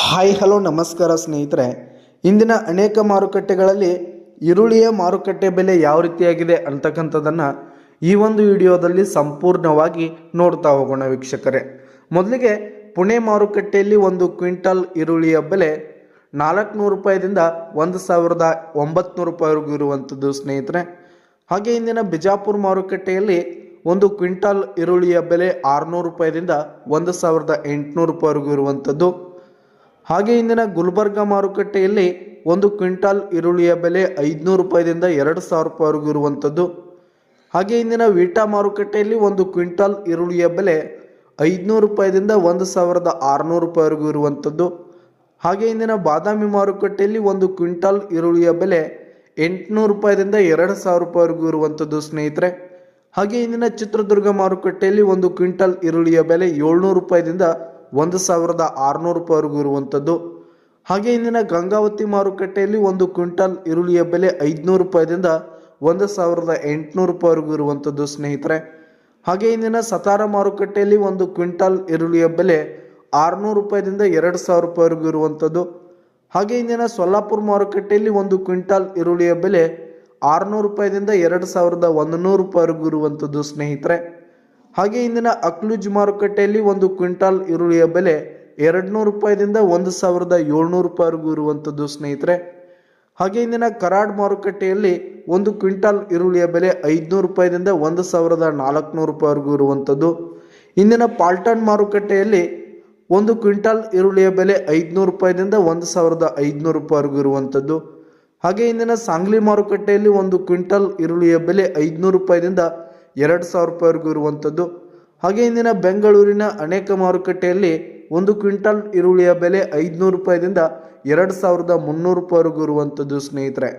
Hi, hello, ನಮಸ್ಕಾರ ಸ್ನೇಹಿತರೆ. ಇಂದಿನ ಅನೇಕ ಮಾರುಕಟ್ಟೆಗಳಲ್ಲಿ ಈರುಳ್ಳಿಯ ಮಾರುಕಟ್ಟೆ ಬೆಲೆ ಯಾವ ರೀತಿಯಾಗಿದೆ ಅಂತಕ್ಕಂಥದ್ದನ್ನು ಈ ಒಂದು ವಿಡಿಯೋದಲ್ಲಿ ಸಂಪೂರ್ಣವಾಗಿ ನೋಡ್ತಾ ಹೋಗೋಣ ವೀಕ್ಷಕರೇ. ಮೊದಲಿಗೆ ಪುಣೆ ಮಾರುಕಟ್ಟೆಯಲ್ಲಿ ಒಂದು ಕ್ವಿಂಟಲ್ ಈರುಳ್ಳಿಯ ಬೆಲೆ ನಾಲ್ಕುನೂರು ರೂಪಾಯಿದಿಂದ ಒಂದು ಸಾವಿರದ ಒಂಬತ್ನೂರು ರೂಪಾಯಿವರೆಗೂ ಇರುವಂಥದ್ದು ಸ್ನೇಹಿತರೆ. ಹಾಗೆ ಇಂದಿನ ಬಿಜಾಪುರ ಮಾರುಕಟ್ಟೆಯಲ್ಲಿ ಒಂದು ಕ್ವಿಂಟಲ್ ಈರುಳ್ಳಿಯ ಬೆಲೆ ಆರುನೂರು ರೂಪಾಯಿದಿಂದ ಒಂದು ಸಾವಿರದ ಎಂಟುನೂರು ರೂಪಾಯಿವರೆಗೂ ಇರುವಂಥದ್ದು. ಹಾಗೆ ಇಂದಿನ ಗುಲ್ಬರ್ಗ ಮಾರುಕಟ್ಟೆಯಲ್ಲಿ ಒಂದು ಕ್ವಿಂಟಾಲ್ ಈರುಳ್ಳಿಯ ಬೆಲೆ ಐದುನೂರು ರೂಪಾಯಿದಿಂದ ಎರಡು ಸಾವಿರ ರೂಪಾಯಿವರೆಗೂ ಇರುವಂಥದ್ದು. ಹಾಗೆ ಇಂದಿನ ವೀಟಾ ಮಾರುಕಟ್ಟೆಯಲ್ಲಿ ಒಂದು ಕ್ವಿಂಟಾಲ್ ಈರುಳ್ಳಿಯ ಬೆಲೆ ಐದುನೂರು ರೂಪಾಯಿದಿಂದ ಒಂದು ಸಾವಿರದ ಆರುನೂರು ರೂಪಾಯಿವರೆಗೂ ಇರುವಂಥದ್ದು. ಹಾಗೆ ಇಂದಿನ ಬಾದಾಮಿ ಮಾರುಕಟ್ಟೆಯಲ್ಲಿ ಒಂದು ಕ್ವಿಂಟಾಲ್ ಈರುಳ್ಳಿಯ ಬೆಲೆ ಎಂಟುನೂರು ರೂಪಾಯಿದಿಂದ ಎರಡು ಸಾವಿರ ರೂಪಾಯಿವರೆಗೂ ಇರುವಂಥದ್ದು ಸ್ನೇಹಿತರೆ. ಹಾಗೆ ಇಂದಿನ ಚಿತ್ರದುರ್ಗ ಮಾರುಕಟ್ಟೆಯಲ್ಲಿ ಒಂದು ಕ್ವಿಂಟಲ್ ಈರುಳ್ಳಿಯ ಬೆಲೆ ಏಳ್ನೂರು ರೂಪಾಯಿದಿಂದ ಒಂದು ಸಾವಿರದ ಆರುನೂರು ರೂಪಾಯಿವರೆಗೂ ಇರುವಂಥದ್ದು ಹಾಗೆ ಇಂದಿನ ಗಂಗಾವತಿ ಮಾರುಕಟ್ಟೆಯಲ್ಲಿ ಒಂದು ಕ್ವಿಂಟಲ್ ಈರುಳ್ಳಿಯ ಬೆಲೆ ಐದುನೂರು ರೂಪಾಯಿದಿಂದ ಒಂದು ಸಾವಿರದ ಎಂಟುನೂರು ರೂಪಾಯಿವರೆಗೂ ಇರುವಂಥದ್ದು ಸ್ನೇಹಿತರೆ. ಹಾಗೆ ಇಂದಿನ ಸತಾರ ಮಾರುಕಟ್ಟೆಯಲ್ಲಿ ಒಂದು ಕ್ವಿಂಟಲ್ ಈರುಳ್ಳಿಯ ಬೆಲೆ ಆರುನೂರು ರೂಪಾಯಿದಿಂದ ಎರಡು ಸಾವಿರ ರೂಪಾಯಿವರೆಗೂ ಇರುವಂಥದ್ದು ಹಾಗೆ ಇಂದಿನ ಸೊಲ್ಲಾಪುರ ಮಾರುಕಟ್ಟೆಯಲ್ಲಿ ಒಂದು ಕ್ವಿಂಟಲ್ ಈರುಳ್ಳಿಯ ಬೆಲೆ ಆರುನೂರು ರೂಪಾಯಿದಿಂದ ಎರಡು ಸಾವಿರದ ಒಂದು ನೂರು ರೂಪಾಯಿವರೆಗೂ ಇರುವಂಥದ್ದು ಸ್ನೇಹಿತರೆ. ಹಾಗೆ ಇಂದಿನ ಅಕ್ಲೂಜ್ ಮಾರುಕಟ್ಟೆಯಲ್ಲಿ ಒಂದು ಕ್ವಿಂಟಾಲ್ ಈರುಳ್ಳಿಯ ಬೆಲೆ ಎರಡು ನೂರು ರೂಪಾಯಿದಿಂದ ಒಂದು ಸಾವಿರದ ಏಳ್ನೂರು ರೂಪಾಯಿವರೆಗೂ ಇರುವಂಥದ್ದು, ಸ್ನೇಹಿತರೆ. ಹಾಗೆ ಇಂದಿನ ಕರಾಡ್ ಮಾರುಕಟ್ಟೆಯಲ್ಲಿ ಒಂದು ಕ್ವಿಂಟಾಲ್ ಈರುಳ್ಳಿಯ ಬೆಲೆ ಐದುನೂರು ರೂಪಾಯಿದಿಂದ ಒಂದು ಸಾವಿರದ ನಾಲ್ಕುನೂರು ರೂಪಾಯಿವರೆಗೂ ಇರುವಂಥದ್ದು. ಇಂದಿನ ಪಾಲ್ಟನ್ ಮಾರುಕಟ್ಟೆಯಲ್ಲಿ ಒಂದು ಕ್ವಿಂಟಾಲ್ ಈರುಳ್ಳಿಯ ಬೆಲೆ ಐದುನೂರು ರೂಪಾಯಿದಿಂದ ಒಂದು ಸಾವಿರದ ಐದುನೂರು ರೂಪಾಯಿವರೆಗೂ ಇರುವಂಥದ್ದು. ಹಾಗೆ ಇಂದಿನ ಸಾಂಗ್ಲಿ ಮಾರುಕಟ್ಟೆಯಲ್ಲಿ ಒಂದು ಕ್ವಿಂಟಾಲ್ ಈರುಳ್ಳಿಯ ಬೆಲೆ ಐದುನೂರು ರೂಪಾಯಿದಿಂದ ಎರಡು ಸಾವಿರ ರೂಪಾಯಿವರೆಗೂ ಇರುವಂಥದ್ದು. ಹಾಗೆ ಇಂದಿನ ಬೆಂಗಳೂರಿನ ಅನೇಕ ಮಾರುಕಟ್ಟೆಯಲ್ಲಿ ಒಂದು ಕ್ವಿಂಟಲ್ ಈರುಳ್ಳಿಯ ಬೆಲೆ ಐದುನೂರು ರೂಪಾಯಿದಿಂದ ಎರಡು ಸಾವಿರದ ಮುನ್ನೂರು ರೂಪಾಯಿವರೆಗೂ ಇರುವಂಥದ್ದು, ಸ್ನೇಹಿತರೆ.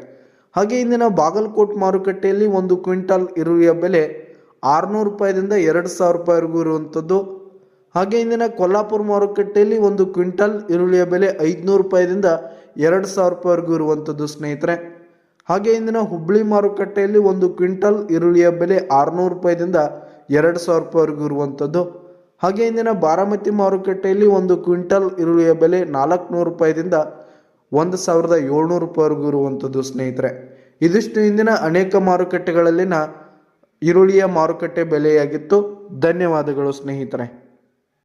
ಹಾಗೆ ಇಂದಿನ ಬಾಗಲಕೋಟ್ ಮಾರುಕಟ್ಟೆಯಲ್ಲಿ ಒಂದು ಕ್ವಿಂಟಲ್ ಈರುಳ್ಳಿಯ ಬೆಲೆ ಆರುನೂರು ರೂಪಾಯಿದಿಂದ ಎರಡು ಸಾವಿರ ರೂಪಾಯಿವರೆಗೂ ಇರುವಂಥದ್ದು. ಹಾಗೆ ಇಂದಿನ ಕೊಲ್ಲಾಪುರ ಮಾರುಕಟ್ಟೆಯಲ್ಲಿ ಒಂದು ಕ್ವಿಂಟಲ್ ಈರುಳ್ಳಿಯ ಬೆಲೆ ಐದುನೂರು ರೂಪಾಯಿದಿಂದ ಎರಡು ಸಾವಿರ ರೂಪಾಯಿವರೆಗೂ ಇರುವಂಥದ್ದು, ಸ್ನೇಹಿತರೆ. ಹಾಗೆ ಇಂದಿನ ಹುಬ್ಬಳ್ಳಿ ಮಾರುಕಟ್ಟೆಯಲ್ಲಿ ಒಂದು ಕ್ವಿಂಟಲ್ ಈರುಳ್ಳಿಯ ಬೆಲೆ ಆರುನೂರು ರೂಪಾಯಿದಿಂದ ಎರಡು ಸಾವಿರ ರೂಪಾಯಿವರೆಗೂ ಇರುವಂಥದ್ದು. ಹಾಗೆ ಇಂದಿನ ಬಾರಾಮತಿ ಮಾರುಕಟ್ಟೆಯಲ್ಲಿ ಒಂದು ಕ್ವಿಂಟಲ್ ಈರುಳ್ಳಿಯ ಬೆಲೆ ನಾಲ್ಕುನೂರು ರೂಪಾಯಿದಿಂದ ಒಂದು ಸಾವಿರದ ಏಳ್ನೂರು ರೂಪಾಯಿವರೆಗೂ ಇರುವಂಥದ್ದು ಸ್ನೇಹಿತರೆ. ಇದಿಷ್ಟು ಇಂದಿನ ಅನೇಕ ಮಾರುಕಟ್ಟೆಗಳಲ್ಲಿನ ಈರುಳ್ಳಿಯ ಮಾರುಕಟ್ಟೆ ಬೆಲೆಯಾಗಿತ್ತು. ಧನ್ಯವಾದಗಳು ಸ್ನೇಹಿತರೆ.